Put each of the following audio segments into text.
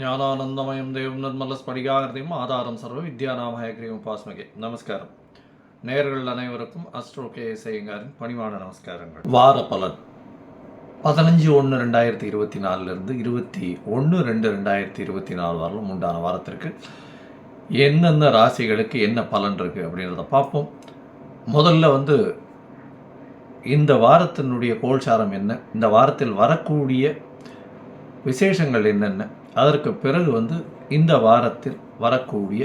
ஞானானந்தமயம் தேவம் நிர்மல ஸ்படிகாகிருதியும் ஆதாரம் சர்வ வித்யாநாமயக்ரியும் உபாஸ்மகே நமஸ்காரம். நேர்கள் அனைவருக்கும் அஸ்ட்ரோ கே செய்யுங்காரின் பணிவான நமஸ்காரங்கள். வார பலன். பதினஞ்சு ஒன்று ரெண்டாயிரத்தி இருபத்தி நாலுலேருந்து இருபத்தி ஒன்று ரெண்டு ரெண்டாயிரத்தி இருபத்தி நாலு வரலும் உண்டான வாரத்திற்கு எந்தெந்த ராசிகளுக்கு என்ன பலன் இருக்குது அப்படின்றத பார்ப்போம். முதல்ல வந்து இந்த வாரத்தினுடைய கோல்சாரம் என்ன? இந்த வாரத்தில் வரக்கூடிய விசேஷங்கள் என்னென்ன? அதற்கு பிறகு வந்து இந்த வாரத்தில் வரக்கூடிய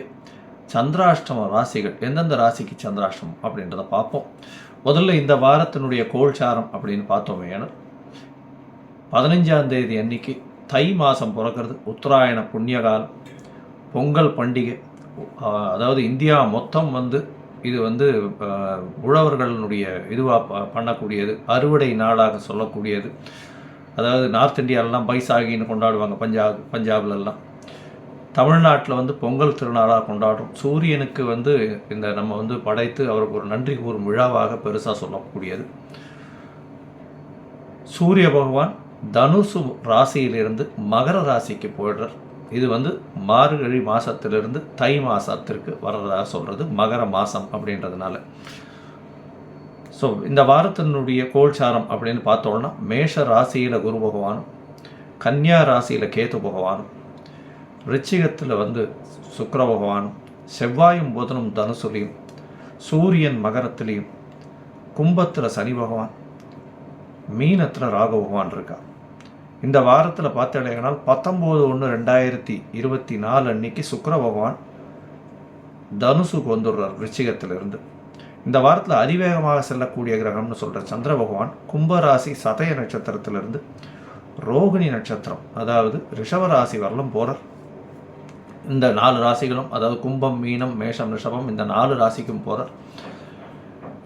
சந்திராஷ்டம ராசிகள் எந்தெந்த ராசிக்கு சந்திராஷ்டமம் அப்படின்றத பார்ப்போம். முதல்ல இந்த வாரத்தினுடைய கோல்சாரம் அப்படின்னு பார்த்தோமே ஏன்னா பதினஞ்சாம் தேதி அன்னைக்கு தை மாதம் பிறக்கிறது உத்தராயண புண்ணியகாலம் பொங்கல் பண்டிகை அதாவது இந்தியா மொத்தம் வந்து இது வந்து உழவர்களுடைய இதுவாக பண்ணக்கூடியது அறுவடை நாளாக சொல்லக்கூடியது. அதாவது நார்த் இந்தியாவிலலாம் பைசாகின்னு கொண்டாடுவாங்க பஞ்சாப் பஞ்சாப்லலாம் தமிழ்நாட்டில் வந்து பொங்கல் திருநாளாக கொண்டாடுறோம். சூரியனுக்கு வந்து இந்த நம்ம வந்து படைத்து அவருக்கு ஒரு நன்றி கூறும் விழாவாக பெருசாக சொல்லக்கூடியது. சூரிய பகவான் தனுசு ராசியிலிருந்து மகர ராசிக்கு போயிடுறார். இது வந்து மார்கழி மாதத்திலிருந்து தை மாதத்திற்கு வர்றதாக சொல்கிறது மகர மாதம் அப்படின்றதுனால. ஸோ இந்த வாரத்தினுடைய கோல்சாரம் அப்படின்னு பார்த்தோம்னா மேஷ ராசியில் குரு பகவானும் கன்னியா ராசியில் கேது பகவானும் ரிச்சிகத்தில் வந்து சுக்கர பகவானும் செவ்வாயும் புதனும் தனுசுலையும் சூரியன் மகரத்துலேயும் கும்பத்தில் சனி பகவான் மீனத்தில் ராக பகவான் இருக்கா. இந்த வாரத்தில் பார்த்தீங்கன்னா பத்தொம்போது ஒன்று ரெண்டாயிரத்தி இருபத்தி நாலு அன்னைக்கு சுக்கர பகவான் தனுசுக்கு வந்துடுறார் ரிச்சிகத்திலிருந்து. இந்த வாரத்தில் அதிவேகமாக செல்லக்கூடிய கிரகம்னு சொல்கிற சந்திர பகவான் கும்பராசி சதய நட்சத்திரத்திலிருந்து ரோகிணி நட்சத்திரம் அதாவது ரிஷவராசி வரலும் போகிறார் இந்த நாலு ராசிகளும் அதாவது கும்பம் மீனம் மேஷம் ரிஷபம் இந்த நாலு ராசிக்கும் போகிறார்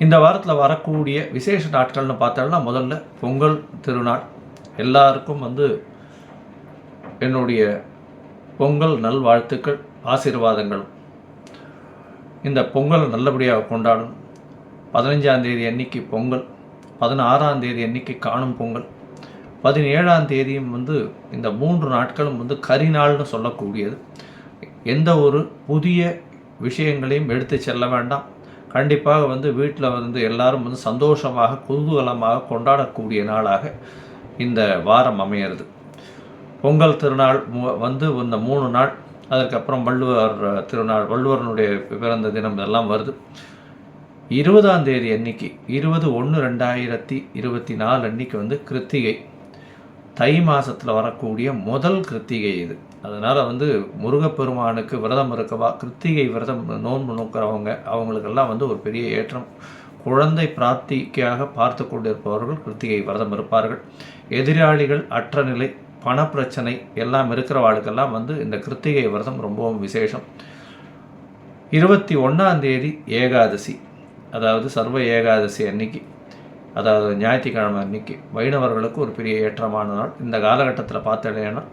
இந்த வாரத்தில் வரக்கூடிய விசேஷ நாட்கள்னு பார்த்தோம்னா முதல்ல பொங்கல் திருநாள். எல்லாருக்கும் வந்து என்னுடைய பொங்கல் நல்வாழ்த்துக்கள் ஆசீர்வாதங்களும் இந்த பொங்கல் நல்லபடியாக கொண்டாடணும். பதினஞ்சாம் தேதி அன்னைக்கு பொங்கல் பதினாறாம் தேதி அன்னைக்கு காணும் பொங்கல் பதினேழாம் தேதியும் வந்து இந்த மூன்று நாட்களும் வந்து கரிநாள்னு சொல்லக்கூடியது. எந்த ஒரு புதிய விஷயங்களையும் எடுத்து செல்ல வேண்டாம். கண்டிப்பாக வந்து வீட்டில் வந்து எல்லாரும் வந்து சந்தோஷமாக குதூகலமாக கொண்டாடக்கூடிய நாளாக இந்த வாரம் அமையிறது. பொங்கல் திருநாள் மு- வந்து இந்த மூணு நாள் அதற்கப்புறம் வள்ளுவர் திருநாள் வள்ளுவரனுடைய பிறந்த தினம் இதெல்லாம் வருது. இருபதாம் தேதி அன்னைக்கு இருபது ஒன்று ரெண்டாயிரத்தி இருபத்தி நாலு அன்னைக்கு வந்து கிருத்திகை. தை மாதத்தில் வரக்கூடிய முதல் கிருத்திகை இது. அதனால் வந்து முருகப்பெருமானுக்கு விரதம் இருக்கவா கிருத்திகை விரதம் நோன்பு நோக்கிறவங்க அவங்களுக்கெல்லாம் வந்து ஒரு பெரிய ஏற்றம். குழந்தை பிராப்திக்காக பார்த்து கொண்டிருப்பவர்கள் கிருத்திகை விரதம் இருப்பார்கள். எதிராளிகள் அற்ற நிலை பணப்பிரச்சனை எல்லாம் இருக்கிறவாளுக்கெல்லாம் வந்து இந்த கிருத்திகை விரதம் ரொம்பவும் விசேஷம். இருபத்தி ஒன்றாம் தேதி ஏகாதசி. அதாவது சர்வ ஏகாதசி அன்னைக்கு அதாவது ஞாயிற்றுக்கிழமை அன்னைக்கு வைணவர்களுக்கு ஒரு பெரிய ஏற்றமான நாள். இந்த காலகட்டத்தில் பார்த்தீங்கன்னா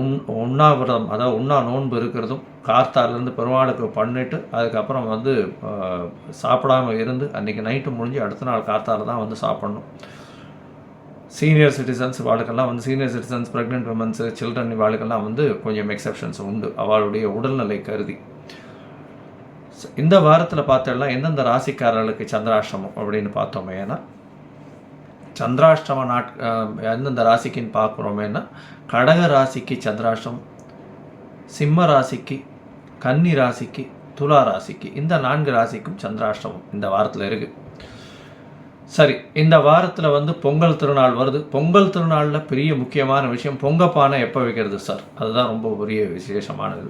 உண் உண்ணாவிரதம் அதாவது உண்ணா நோன்பு இருக்கிறதும் கார்த்தாலேருந்து பெருமாளுக்கு பண்ணிட்டு அதுக்கப்புறம் வந்து சாப்பிடாமல் சாப்பிடாம இருந்து அன்றைக்கி நைட்டு முடிஞ்சு அடுத்த நாள் கார்த்தால தான் வந்து சாப்பிடணும். சீனியர் சிட்டிசன்ஸ் வாழ்க்கெல்லாம் வந்து senior citizens pregnant womens children வாழ்க்கெல்லாம் வந்து கொஞ்சம் எக்ஸப்ஷன்ஸ் உண்டு. அவளுடைய உடல்நிலை கருதி. இந்த வாரத்தில் பார்த்தோம்னா எந்தெந்த ராசிக்காரர்களுக்கு சந்திராஷ்டமம் அப்படின்னு பார்த்தோமே ஏன்னா சந்திராஷ்டம நாட் எந்தெந்த ராசிக்குன்னு பார்க்குறோமேன்னா கடக ராசிக்கு சந்திராஷ்டமம் சிம்ம ராசிக்கு கன்னி ராசிக்கு துலா ராசிக்கு இந்த நான்கு ராசிக்கும் சந்திராஷ்டமம் இந்த வாரத்தில் இருக்குது சரி இந்த வாரத்தில் வந்து பொங்கல் திருநாள் வருது. பொங்கல் திருநாளில் பெரிய முக்கியமான விஷயம் பொங்கப்பானை எப்போ வைக்கிறது சார்? அதுதான் ரொம்ப பெரிய விசேஷமானது.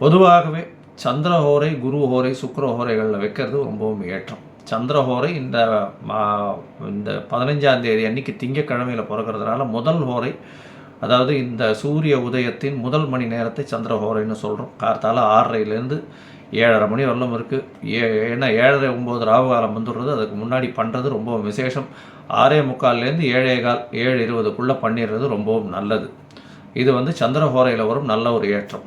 பொதுவாகவே சந்திர ஹோரை குரு ஹோரை சுக்கர ஹோரைகளில் வைக்கிறது ரொம்பவும் ஏற்றம். சந்திரஹோரை இந்த மா இந்த பதினஞ்சாம் தேதி அன்னைக்கு திங்கக்கிழமையில் பிறக்கிறதுனால முதல் ஹோரை அதாவது இந்த சூரிய உதயத்தின் முதல் மணி நேரத்தை சந்திரஹோரைன்னு சொல்கிறோம் கார்த்தால ஆறரைலேருந்து ஏழரை மணி வரலும் இருக்குது ஏ ஏன்னா ஏழரை ஒம்பது ராவு காலம் வந்துடுறது அதுக்கு முன்னாடி பண்ணுறது ரொம்பவும் விசேஷம். ஆறே முக்கால்லேருந்து ஏழே கால் ஏழு இருபதுக்குள்ளே பண்ணிடுறது ரொம்பவும் நல்லது. இது வந்து சந்திரஹோரையில் வரும் நல்ல ஒரு ஏற்றம்.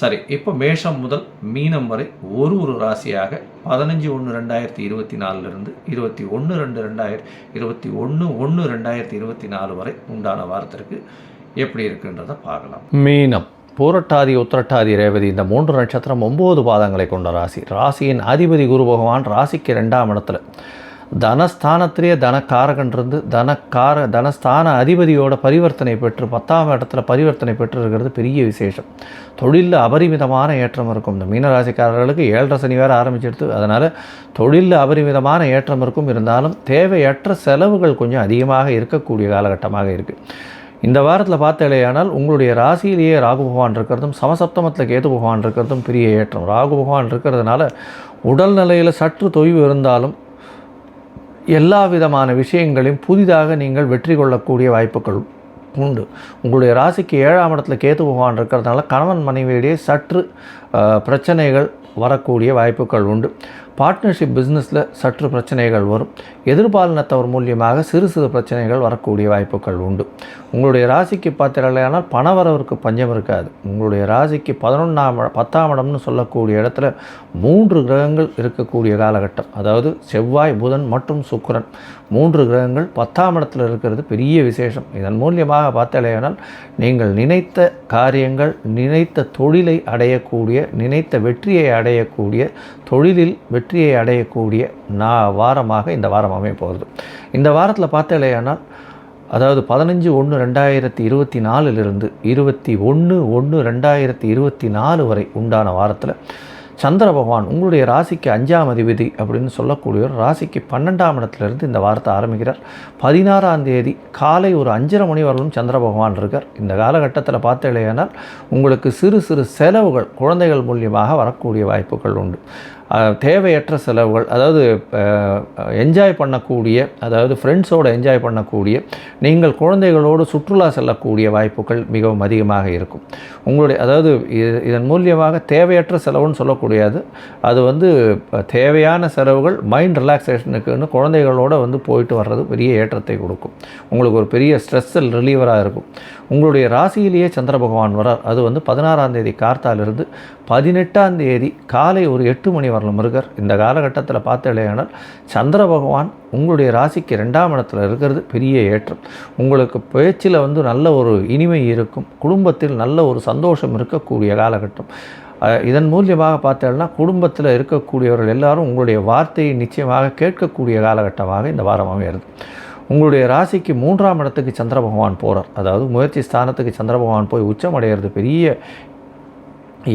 சரி இப்போ மேஷம் முதல் மீனம் வரை ஒரு ஒரு ராசியாக பதினஞ்சு ஒன்று ரெண்டாயிரத்தி இருபத்தி நாலுலேருந்து இருபத்தி ஒன்று ரெண்டு ரெண்டாயிரத்தி இருபத்தி ஒன்று ஒன்று ரெண்டாயிரத்தி இருபத்தி நாலு வரை உண்டான வாரத்திற்கு எப்படி இருக்குன்றதை பார்க்கலாம். மீனம். பூரட்டாதி உத்திரட்டாதி ரேவதி இந்த மூன்று நட்சத்திரம் ஒம்பது பாதங்களை கொண்ட ராசி. ராசியின் அதிபதி குரு பகவான் ராசிக்கு ரெண்டாம் இடத்துல. தனஸ்தானத்திலேயே தனக்காரகன் இருந்து தனக்கார தனஸ்தான அதிபதியோட பரிவர்த்தனை பெற்று பத்தாம் இடத்துல பரிவர்த்தனை பெற்று இருக்கிறது பெரிய விசேஷம். தொழிலில் அபரிமிதமான ஏற்றம் இருக்கும். இந்த மீனராசிக்காரர்களுக்கு ஏழரை சனி வேறு ஆரம்பிச்சிடுது அதனால் தொழிலில் அபரிமிதமான ஏற்றம் இருக்கும். இருந்தாலும் தேவையற்ற செலவுகள் கொஞ்சம் அதிகமாக இருக்கக்கூடிய காலகட்டமாக இருக்குது இந்த வாரத்தில் பார்த்தலையானால் உங்களுடைய ராசியிலேயே ராகு பகவான் இருக்கிறதும் சமசப்தமத்தில் கேது பகவான் இருக்கிறதும் பெரிய ஏற்றம். ராகு பகவான் இருக்கிறதுனால உடல்நிலையில் சற்று தொய்வு இருந்தாலும் எல்லா விதமான விஷயங்களையும் புதிதாக நீங்கள் வெற்றி கொள்ளக்கூடிய வாய்ப்புகள் உண்டு. உங்களுடைய ராசிக்கு ஏழாம் இடத்துல கேத்து பகவான் இருக்கிறதுனால கணவன் மனைவியிடையே சற்று பிரச்சனைகள் வரக்கூடிய வாய்ப்புகள் உண்டு. பார்ட்னர்ஷிப் பிஸ்னஸில் சற்று பிரச்சனைகள் வரும். எதிர்பாலினத்தவர் மூலியமாக சிறு சிறு பிரச்சனைகள் வரக்கூடிய வாய்ப்புகள் உண்டு. உங்களுடைய ராசிக்கு பார்த்தீர்களானால் பணவரவிற்கு பஞ்சம் இருக்காது. உங்களுடைய ராசிக்கு பதினொன்றாம் பத்தாம் இடம்னு சொல்லக்கூடிய இடத்துல மூன்று கிரகங்கள் இருக்கக்கூடிய காலகட்டம். அதாவது செவ்வாய் புதன் மற்றும் சுக்கரன். மூன்று கிரகங்கள் பத்தாம் இடத்துல இருக்கிறது பெரிய விசேஷம். இதன் மூலியமாக பார்த்தலையானால் நீங்கள் நினைத்த காரியங்கள் நினைத்த தொழிலை அடையக்கூடிய நினைத்த வெற்றியை அடையக்கூடிய தொழிலில் வெற்றியை அடையக்கூடிய நா வாரமாக இந்த வாரம் அமைய போகிறது இந்த வாரத்தில் பார்த்தாலேயானால் அதாவது பதினஞ்சு ஒன்று ரெண்டாயிரத்தி இருபத்தி நாலுலேருந்து இருபத்தி ஒன்று ஒன்று ரெண்டாயிரத்தி இருபத்தி நாலு வரை உண்டான வாரத்தில் சந்திர பகவான் உங்களுடைய ராசிக்கு அஞ்சாம் அதிபதி அப்படின்னு சொல்லக்கூடியவர் ராசிக்கு பன்னெண்டாம் இடத்துலேருந்து இந்த வாரத்தை ஆரம்பிக்கிறார். பதினாறாம் தேதி காலை ஒரு அஞ்சரை மணி வரலும் சந்திர பகவான் இருக்கார். இந்த காலகட்டத்தில் பார்த்தீங்களேனால் உங்களுக்கு சிறு சிறு செலவுகள் குழந்தைகள் மூலியமாக வரக்கூடிய வாய்ப்புகள் உண்டு. தேவையற்ற செலவுகள் அதாவது என்ஜாய் பண்ணக்கூடிய அதாவது ஃப்ரெண்ட்ஸோடு என்ஜாய் பண்ணக்கூடிய நீங்கள் குழந்தைகளோடு சுற்றுலா செல்லக்கூடிய வாய்ப்புகள் மிகவும் அதிகமாக இருக்கும். உங்களுடைய அதாவது இதன் மூலியமாக தேவையற்ற செலவுன்னு சொல்லக்கூடியது அது வந்து தேவையான செலவுகள் மைண்ட் ரிலாக்ஸேஷனுக்குன்னு குழந்தைகளோட வந்து போயிட்டு வர்றது பெரிய ஏற்றத்தை கொடுக்கும். உங்களுக்கு ஒரு பெரிய ஸ்ட்ரெஸ்ஸில் ரிலீவராக இருக்கும். உங்களுடைய ராசியிலேயே சந்திர பகவான் வரார் அது வந்து பதினாறாம் தேதி கார்த்தாலிருந்து பதினெட்டாம் தேதி காலை ஒரு எட்டு மணி வரலும் முருகர். இந்த காலகட்டத்தில் பார்த்தலையானால் சந்திர பகவான் உங்களுடைய ராசிக்கு ரெண்டாம் இடத்துல இருக்கிறது பெரிய ஏற்றம். உங்களுக்கு பேச்சில் வந்து நல்ல ஒரு இனிமை இருக்கும் குடும்பத்தில் நல்ல ஒரு சந்தோஷம் இருக்கக்கூடிய காலகட்டம். இதன் மூலியமாக பார்த்தோம்னா குடும்பத்தில் இருக்கக்கூடியவர்கள் எல்லாரும் உங்களுடைய வார்த்தையை நிச்சயமாக கேட்கக்கூடிய காலகட்டமாக இந்த வாரம் அமைகிறது. உங்களுடைய ராசிக்கு மூன்றாம் இடத்துக்கு சந்திர பகவான் போகிறார் அதாவது முயற்சி ஸ்தானத்துக்கு சந்திர பகவான் போய் உச்சமடைகிறது பெரிய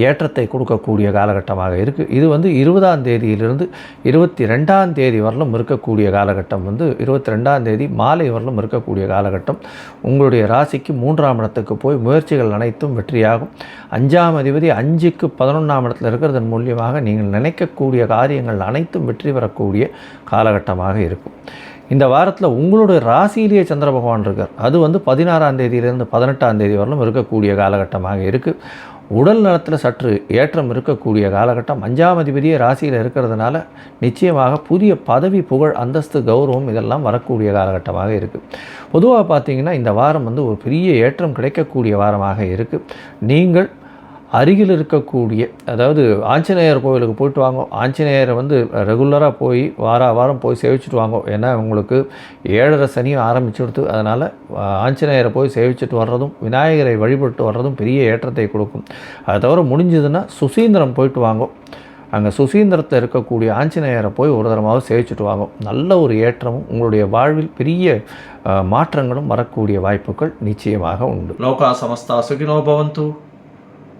ஏற்றத்தை கொடுக்கக்கூடிய காலகட்டமாக இருக்குது இது வந்து இருபதாம் தேதியிலிருந்து இருபத்தி ரெண்டாம் தேதி வரலும் இருக்கக்கூடிய காலகட்டம் வந்து இருபத்தி ரெண்டாம் தேதி மாலை வரலும் இருக்கக்கூடிய காலகட்டம். உங்களுடைய ராசிக்கு மூன்றாம் இடத்துக்கு போய் முயற்சிகள் அனைத்தும் வெற்றியாகும். அஞ்சாம் அதிபதி அஞ்சுக்கு பதினொன்றாம் இடத்துல இருக்கிறதன் மூலியமாக நீங்கள் நினைக்கக்கூடிய காரியங்கள் அனைத்தும் வெற்றி பெறக்கூடிய காலகட்டமாக இருக்கும். இந்த வாரத்தில் உங்களுடைய ராசியிலேயே சந்திர பகவான் இருக்கார். அது வந்து பதினாறாம் தேதியிலேருந்து பதினெட்டாம் தேதி வரலும் இருக்கக்கூடிய காலகட்டமாக இருக்குது உடல் நலத்தில் சற்று ஏற்றம் இருக்கக்கூடிய காலகட்டம். அஞ்சாம் அதிபதியே ராசியில் இருக்கிறதுனால நிச்சயமாக புதிய பதவி புகழ் அந்தஸ்து கௌரவம் இதெல்லாம் வரக்கூடிய காலகட்டமாக இருக்குது பொதுவாக பார்த்திங்கன்னா இந்த வாரம் வந்து ஒரு பெரிய ஏற்றம் கிடைக்கக்கூடிய வாரமாக இருக்குது நீங்கள் அருகில் இருக்கக்கூடிய அதாவது ஆஞ்சநேயர் கோவிலுக்கு போயிட்டு வாங்க. ஆஞ்சநேயரை வந்து ரெகுலராக போய் வார வாரம் போய் சேவிச்சுட்டு வாங்க. ஏன்னா உங்களுக்கு ஏழரை சனியும் ஆரம்பிச்சுடுத்து. அதனால் ஆஞ்சநேயரை போய் சேவிச்சுட்டு வர்றதும் விநாயகரை வழிபட்டு வர்றதும் பெரிய ஏற்றத்தை கொடுக்கும். அதை தவிர முடிஞ்சதுன்னா சுசீந்திரம் போயிட்டு வாங்க. அங்கே சுசீந்திரத்தில் இருக்கக்கூடிய ஆஞ்சநேயரை போய் ஒரு தரமாவது சேவிச்சுட்டு வாங்க. நல்ல ஒரு ஏற்றமும் உங்களுடைய வாழ்வில் பெரிய மாற்றங்களும் வரக்கூடிய வாய்ப்புகள் நிச்சயமாக உண்டு. லோகா சமஸ்தா சுகினோ பவந்து.